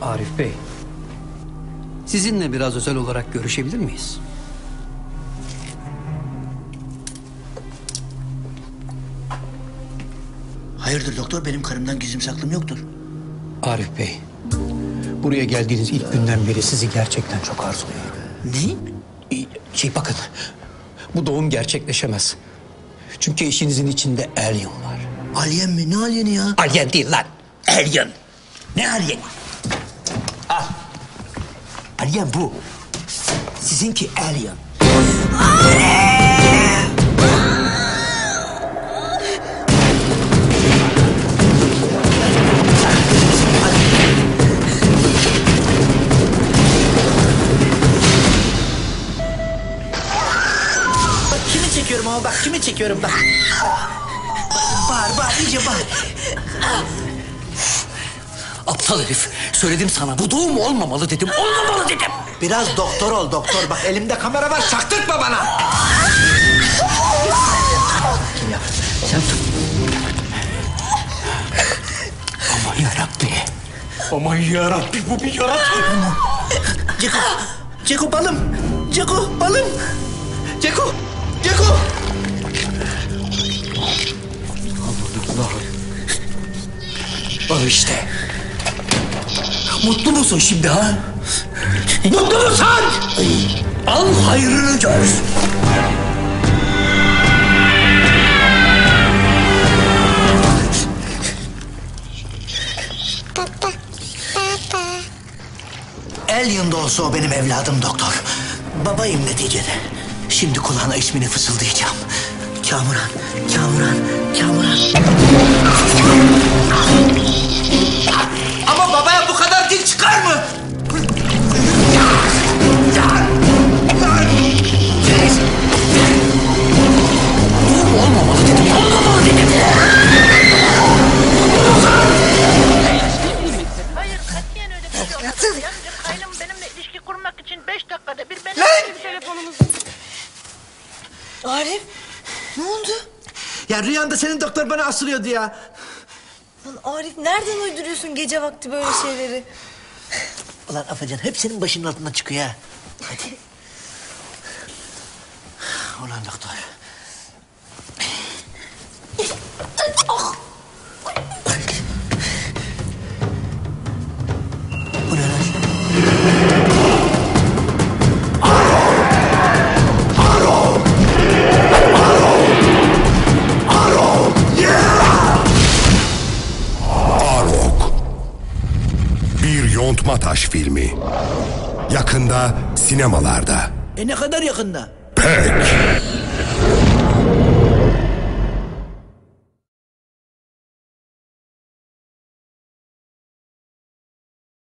Arif Bey, sizinle biraz özel olarak görüşebilir miyiz? Hayırdır doktor benim karımdan gizlim saklım yoktur. Arif Bey, buraya geldiğiniz ilk günden beri sizi gerçekten çok arzuluyorum. Ne? Ee, Şey bakın, bu doğum gerçekleşemez. Çünkü eşinizin içinde alien var. Alien mi? Ne alieni ya? Alien değil lan, alien. Ne alien? Al. Alien bu. Sizinki alien. Bak kimi çekiyorum ama bak kimi çekiyorum bak. Bağır bağır iyice bağır. Aptal herif, söyledim sana bu doğum olmamalı dedim, olmamalı dedim. Biraz doktor ol doktor. Bak elimde kamera var çaktırtma bana. Sen tut. Aman yarabbi. Aman yarabbi bu bir yaratık. Ceko. Ceko balım. Ceko balım. Ceko. Ceko. Al işte. Mutlu musun şimdi ha? Mutlu musun? Al hayrını gör. De olsa o benim evladım doktor. Babayım neticede. Şimdi kulağına ismini fısıldayacağım. Kamuran, Kamuran, Kamuran. Arif ne oldu? Ya rüyanda senin doktor bana asılıyordu ya. Lan Arif nereden uyduruyorsun gece vakti böyle şeyleri? Ulan Afacan hep senin başının altından çıkıyor ha. Hadi. Ulan doktor. Yontma taş filmi. Yakında sinemalarda. E ne kadar yakında? Pek.